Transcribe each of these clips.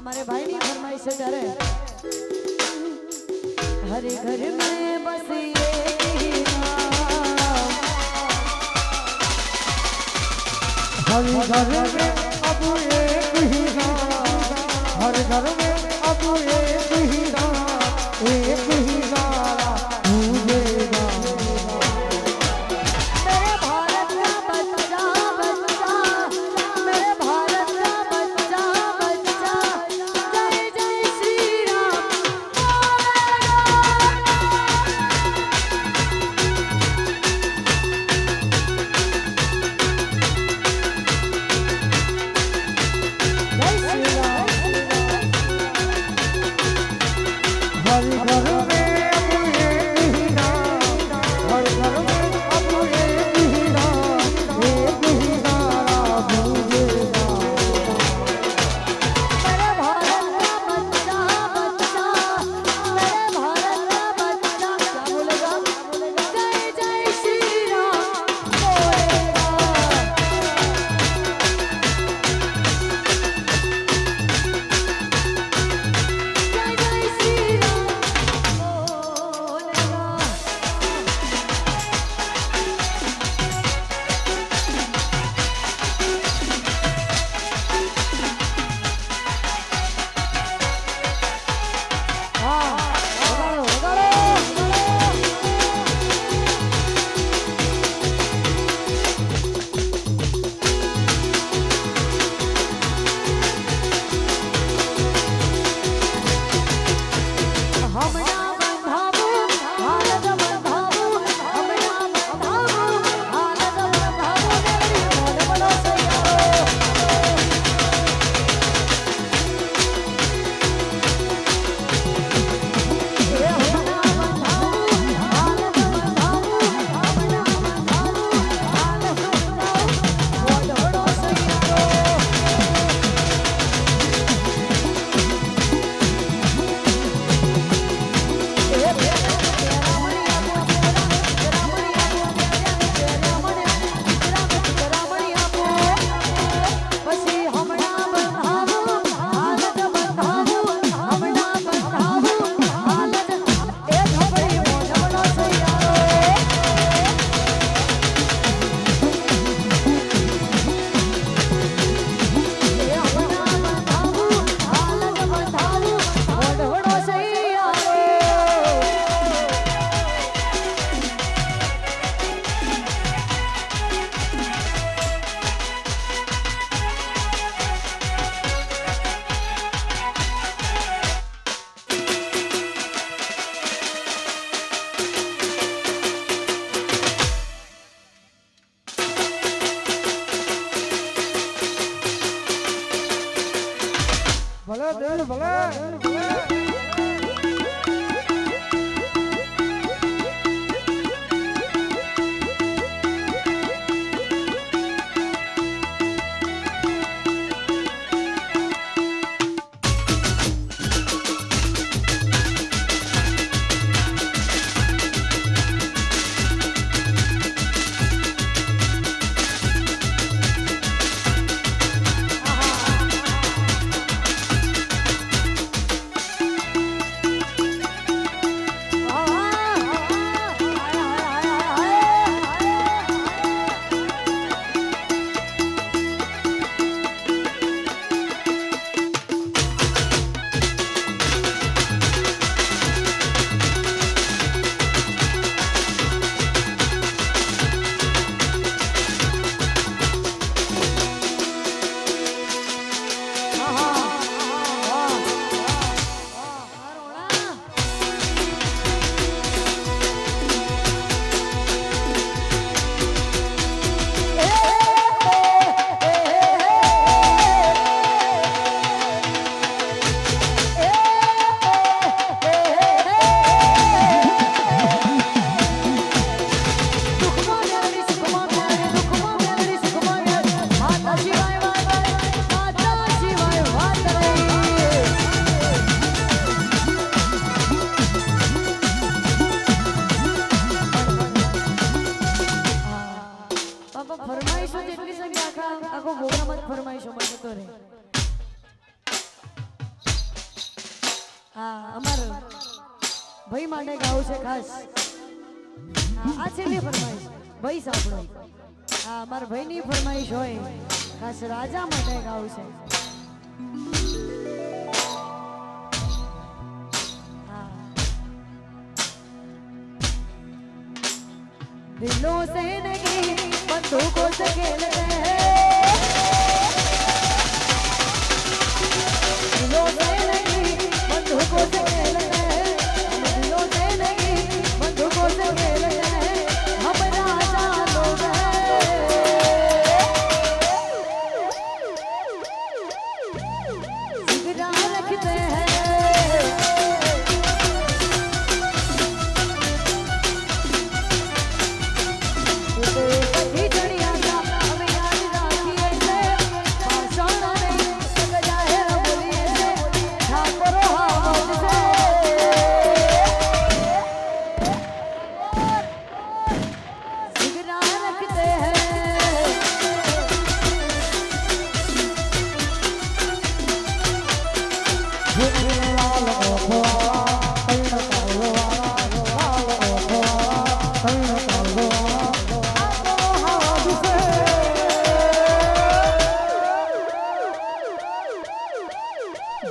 हमारे भाई की फरमाइश से डरे। हरे घर में बस हर घर में अब एक ही हर घर में अब एक ही एक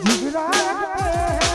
জীবরা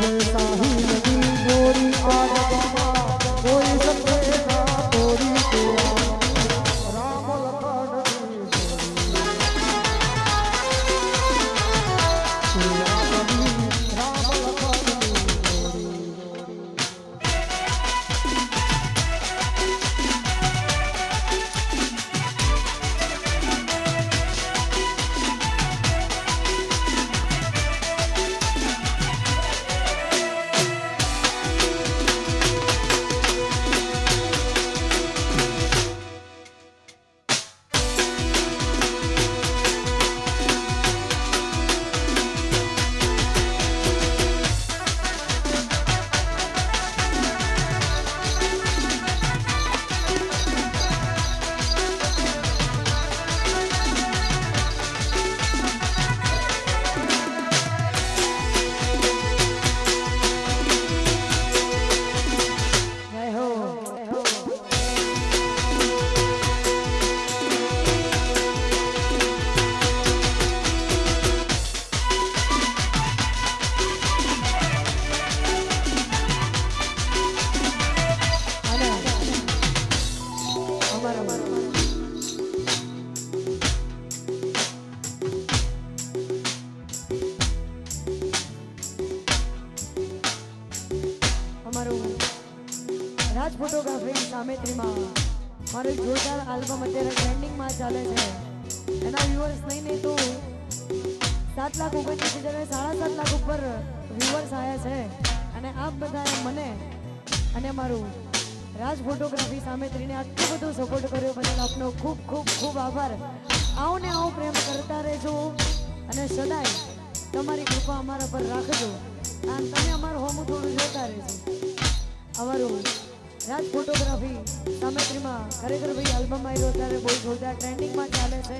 Yes, I રાજ ફોટોગ્રાફી સામેત્રીને આટલો બધો સપોર્ટ કર્યો બદલ આપનો ખૂબ ખૂબ ખૂબ આભાર. આવો ને આવો પ્રેમ કરતા રહેજો અને સદાય તમારી કૃપા અમારા પર રાખજો. અને તમે અમારું હોમું થોડું જોતા રહેજો. અમારું રાજ ફોટોગ્રાફી સામેત્રીમાં ખરેખર ભાઈ આલ્બમ આવ્યો ત્યારે બહુ જોરદાર ટ્રેન્ડિંગમાં ચાલે છે.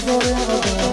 forever.